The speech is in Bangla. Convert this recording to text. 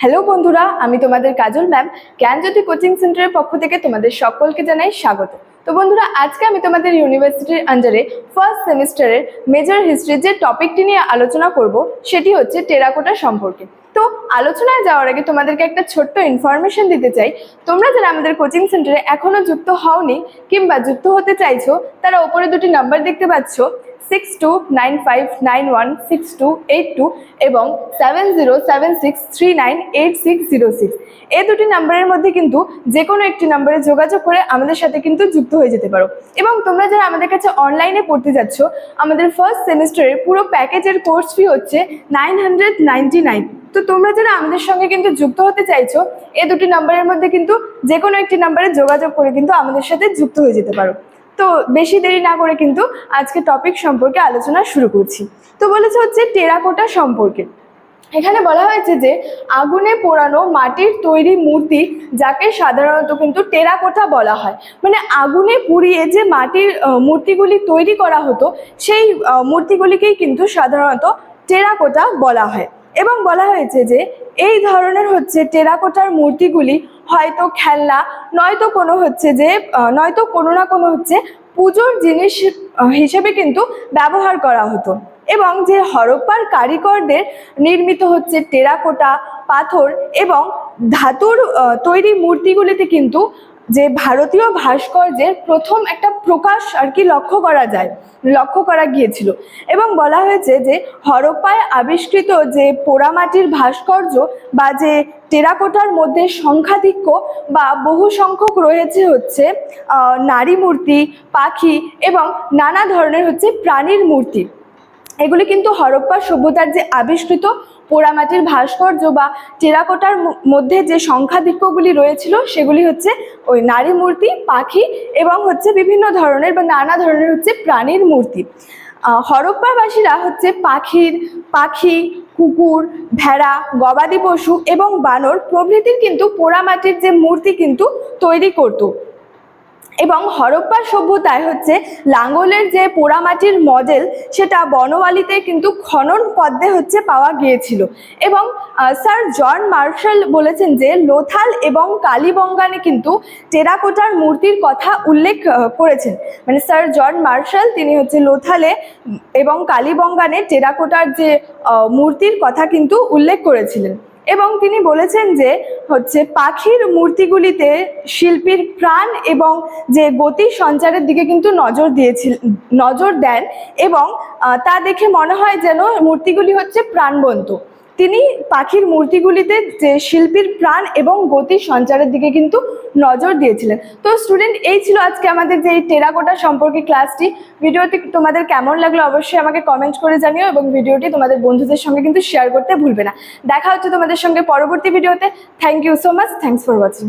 হ্যালো বন্ধুরা, আমি তোমাদের কাজল ম্যাম জ্ঞানজ্যোতি কোচিং সেন্টারের পক্ষ থেকে তোমাদের সকলকে জানাই স্বাগত। তো বন্ধুরা, আজকে আমি তোমাদের ইউনিভার্সিটির আন্ডারে ফার্স্ট সেমিস্টারের মেজর হিস্ট্রির যে টপিকটি নিয়ে আলোচনা করব, সেটি হচ্ছে টেরাকোটা সম্পর্কে। তো আলোচনায় যাওয়ার আগে তোমাদেরকে একটা ছোট্ট ইনফরমেশন দিতে চাই। তোমরা যারা আমাদের কোচিং সেন্টারে এখনও যুক্ত হওনি কিংবা যুক্ত হতে চাইছো, তারা ওপরে দুটি নাম্বার দেখতে পাচ্ছ। Six two nine five nine one six two eight two এবং seven zero seven six three nine eight six zero six এই দুটি নাম্বারের মধ্যে কিন্তু যে কোনো একটি নাম্বারে যোগাযোগ করে আমাদের সাথে কিন্তু যুক্ত হয়ে যেতে পারো। এবং তোমরা যারা আমাদের কাছে অনলাইনে পড়তে যাচ্ছ, আমাদের ফার্স্ট সেমিস্টারের পুরো প্যাকেজের কোর্স ফি হচ্ছে নাইন হান্ড্রেড নাইনটি নাইন তো তোমরা যারা আমাদের সঙ্গে কিন্তু যুক্ত হতে চাইছো, এই দুটি নাম্বারের মধ্যে কিন্তু যে কোনো একটি নাম্বারে যোগাযোগ করে কিন্তু আমাদের সাথে যুক্ত হয়ে যেতে পারো। তো বেশি দেরি না করে কিন্তু আজকে টপিক সম্পর্কে আলোচনা শুরু করছি। তো বলেছে হচ্ছে টেরাকোটা সম্পর্কে। এখানে বলা হয়েছে যে, আগুনে পোড়ানো মাটির তৈরি মূর্তি যাকে সাধারণত কিন্তু টেরাকোটা বলা হয়। মানে আগুনে পুড়িয়ে যে মাটির মূর্তিগুলি তৈরি করা হতো, সেই মূর্তিগুলিকেই কিন্তু সাধারণত টেরাকোটা বলা হয়। এবং বলা হয়েছে যে এই ধরনের হচ্ছে টেরাকোটার মূর্তিগুলি হয়তো খেলনা, নয়তো কোনো হচ্ছে যে নয়তো কোনো না কোনো হচ্ছে পুজোর জিনিস হিসেবে কিন্তু ব্যবহার করা হতো। এবং যে হরপ্পার কারিগরদের নির্মিত হচ্ছে টেরাকোটা, পাথর এবং ধাতুর তৈরি মূর্তিগুলিতে কিন্তু যে ভারতীয় ভাস্কর্যের প্রথম একটা প্রকাশ আর কি লক্ষ্য করা যায়, লক্ষ্য করা গিয়েছিল। এবং বলা হয়েছে যে হরপ্পায় আবিষ্কৃত যে পোড়ামাটির ভাস্কর্য বা যে টেরাকোটার মধ্যে সংখ্যাধিক্য বা বহু সংখ্যক রয়েছে হচ্ছে নারী মূর্তি পাখি এবং নানা ধরনের হচ্ছে প্রাণীর মূর্তি। এগুলি কিন্তু হরপ্পা সভ্যতার যে আবিষ্কৃত পোড়ামাটির ভাস্কর্য বা টেরাকোটার মধ্যে যে সংখ্যাধিক্যগুলি রয়েছিল, সেগুলি হচ্ছে ওই নারী মূর্তি, পাখি এবং হচ্ছে বিভিন্ন ধরনের বা নানা ধরনের হচ্ছে প্রাণীর মূর্তি। হরপ্পাবাসীরা হচ্ছে পাখির, পাখি, কুকুর, ভেড়া, গবাদি পশু এবং বানর প্রভৃতির কিন্তু পোড়ামাটির যে মূর্তি কিন্তু তৈরি করতো। এবং হরপ্পা সভ্যতায় হচ্ছে লাঙ্গলের যে পোড়ামাটির মডেল সেটা বনওয়ালিতে কিন্তু খনন পদ্মে হচ্ছে পাওয়া গিয়েছিল। এবং স্যার জন মার্শাল বলেছেন যে লোথাল এবং কালীবঙ্গানে কিন্তু টেরাকোটার মূর্তির কথা উল্লেখ করেছেন। মানে স্যার জন মার্শাল তিনি হচ্ছে লোথালে এবং কালীবঙ্গানে টেরাকোটার যে মূর্তির কথা কিন্তু উল্লেখ করেছিলেন। এবং তিনি বলেছেন যে হচ্ছে পাখির মূর্তিগুলিতে শিল্পীর প্রাণ এবং যে গতি সঞ্চারের দিকে কিন্তু নজর দিয়েছিল, নজর দেন এবং তা দেখে মনে হয় যেন মূর্তিগুলি হচ্ছে প্রাণবন্ত। তিনি পাখির মূর্তিগুলিতে যে শিল্পীর প্রাণ এবং গতি সঞ্চারের দিকে কিন্তু নজর দিয়েছিলেন। তো স্টুডেন্ট এই ছিল আজকে আমাদের যে এই টেরাকোটা সম্পর্কে ক্লাসটি ভিডিওটি তোমাদের কেমন লাগল অবশ্যই আমাকে কমেন্ট করে জানিও এবং ভিডিওটি তোমাদের বন্ধুদের সঙ্গে কিন্তু শেয়ার করতে ভুলবে না। দেখা হচ্ছে তোমাদের সঙ্গে পরবর্তী ভিডিওতে thank you so much thanks for watching